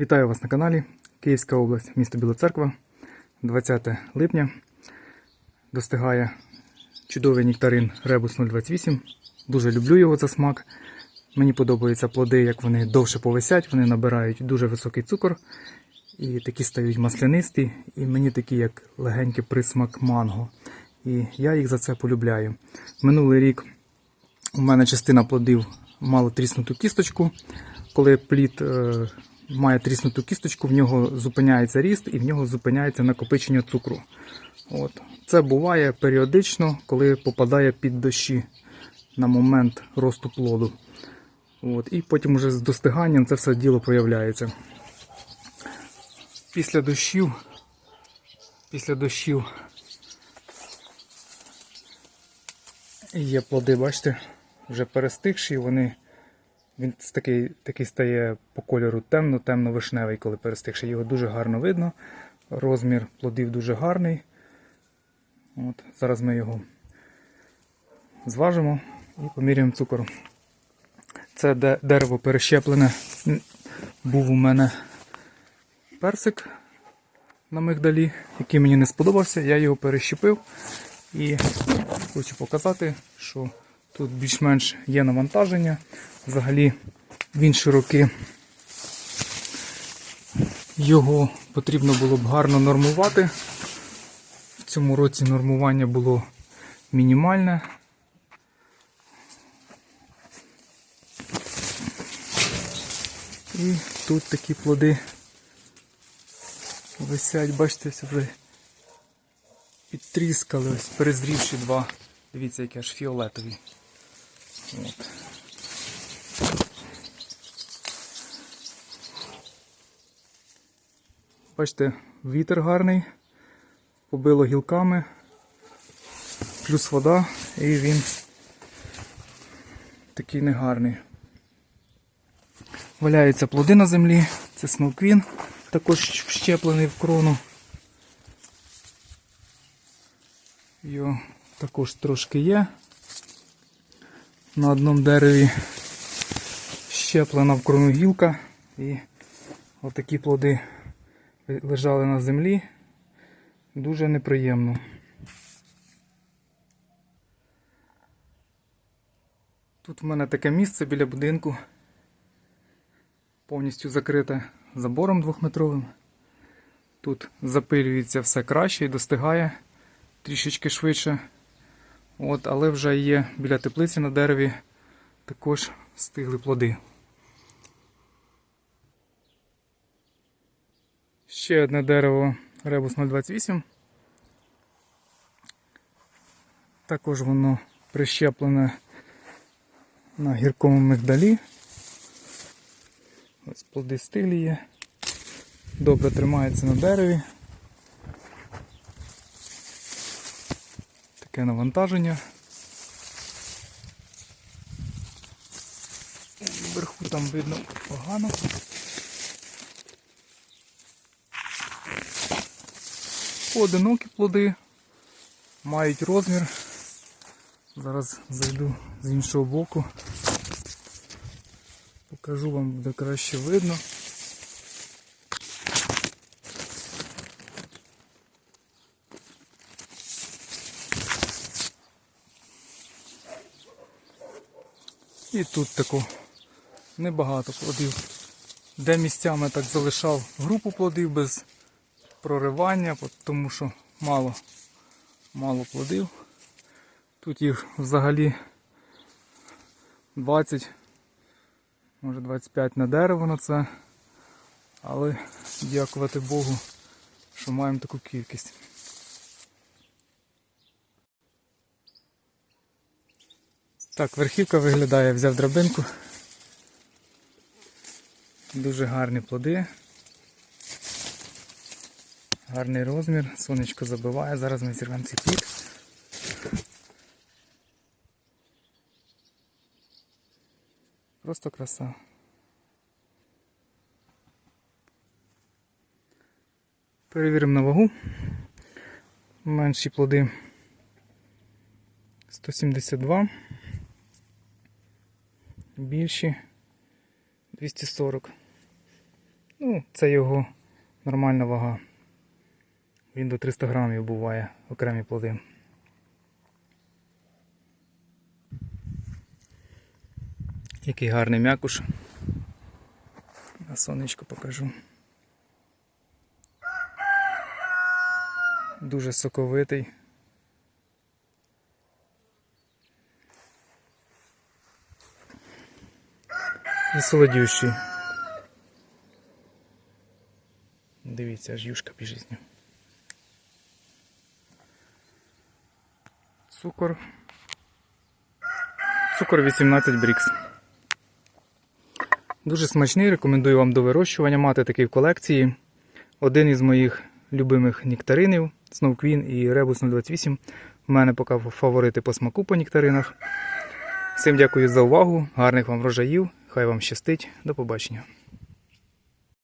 Вітаю вас на каналі Київська область, місто Біла Церква, 20 липня. Достигає чудовий нектарин Ребус 028. Дуже люблю його за смак. Мені подобаються плоди, як вони довше повисять, вони набирають дуже високий цукор і такі стають маслянисті, і мені такі як легенький присмак манго. І я їх за це полюбляю. Минулий рік у мене частина плодів мала тріснуту кісточку. Коли плід е, має тріснуту кісточку, в нього зупиняється ріст і в нього зупиняється накопичення цукру. От. Це буває періодично, коли попадає під дощі на момент росту плоду. От. І потім вже з достиганням це все діло проявляється. Після дощів, після дощів є плоди, бачите, вже перестигші, вони він такий, такий стає по кольору темно, темно-вишневий, коли перестигши. Його дуже гарно видно. Розмір плодів дуже гарний. От, Зараз ми його зважимо і поміряємо цукор. Це де- дерево перещеплене. Був у мене персик на мигдалі, який мені не сподобався. Я його перещепив і хочу показати, що тут більш-менш є навантаження. Взагалі в інші роки його потрібно було б гарно нормувати. В цьому році нормування було мінімальне. І тут такі плоди висять, бачите, вже підтріскали, ось перезрівші два. Дивіться, які аж фіолетові. От. Бачите, вітер гарний, побило гілками, плюс вода, і він такий негарний. Валяються плоди на землі, це смоквін, також вщеплений в крону. Його також трошки є. На одному дереві щеплена в крону гілка і отакі плоди лежали на землі. Дуже неприємно. Тут в мене таке місце біля будинку. Повністю закрите забором двохметровим. Тут запилюється все краще і достигає трішечки швидше. От, але вже є біля теплиці на дереві також стигли плоди. Ще одне дерево Ребус 028. Також воно прищеплене на гіркому мигдалі. Ось плоди стиглі є. Добре тримається на дереві. Таке навантаження. Вверху там видно погано. Поодинокі плоди мають розмір. Зараз зайду з іншого боку. Покажу вам, буде краще видно. І тут тако небагато плодів. Де місцями так залишав групу плодів без проривання, тому що мало, мало плодів. Тут їх взагалі 20, може 25 на дерево на це. Але дякувати Богу, що маємо таку кількість. Так, верхівка виглядає, взяв драбинку. Дуже гарні плоди. Гарний розмір, сонечко забиває, зараз ми зірвемо цей плід. Просто краса. Перевіримо на вагу. Менші плоди 172. Більші 240. Ну, це його нормальна вага. Він до 300 грамів буває окремі плоди. Який гарний м'якуш. На сонечко покажу. Дуже соковитий. І солодющий. Дивіться, аж юшка біжить. Цукор. Цукор 18 брікс. Дуже смачний, рекомендую вам до вирощування мати такий в колекції. Один із моїх любимих нектаринів Queen і Rebus 028. У мене поки фаворити по смаку по нектаринах. Всім дякую за увагу, гарних вам врожаїв, хай вам щастить, до побачення.